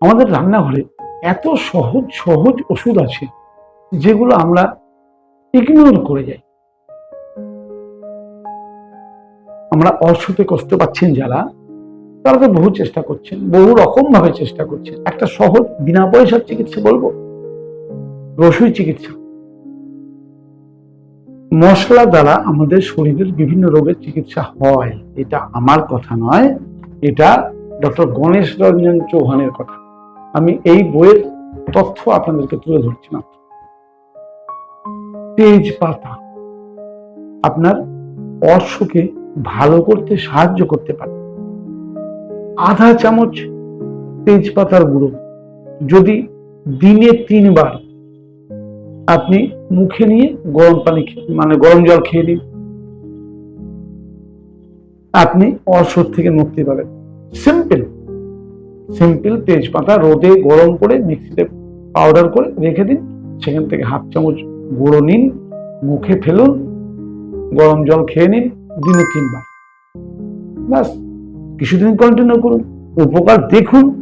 আমাদের রান্নাঘরে এত সহজ সহজ ওষুধ আছে যেগুলো আমরা ইগনোর করে যাই। আমরা অর্শতে কষ্ট পাচ্ছেন যারা, তারা তো বহু চেষ্টা করছেন, বহু রকম ভাবে চেষ্টা করছেন। একটা সহজ বিনা পয়সার চিকিৎসা বলব? রসুই চিকিৎসা। মশলা দ্বারা আমাদের শরীরের বিভিন্ন রোগের চিকিৎসা হয়। এটা আমার কথা নয়, এটা ডক্টর গণেশ রঞ্জন চৌহানের কথা। আমি এই বইয়ের তথ্য আপনাদেরকে তুলে ধরছি না তেজপাতা আপনার অর্শকে ভালো করতে সাহায্য করতে পারে। আধা চামচ তেজপাতার গুঁড়ো যদি দিনে তিনবার আপনি মুখে নিয়ে গরম পানি মানে গরম জল খেয়ে নিন। আপনি অর্শর থেকে মুক্তি পাবেন। সিম্পল সিম্পল তেজপাতা রোদে গরম করে মিক্সিতে পাউডার করে রেখে দিন। সেখান থেকে হাফ চামচ গুঁড়ো নিন, মুখে ফেলুন, গরম জল খেয়ে নিন দিনে তিনবার। ব্যাস, কিছুদিন কন্টিনিউ করুন, উপকার দেখুন।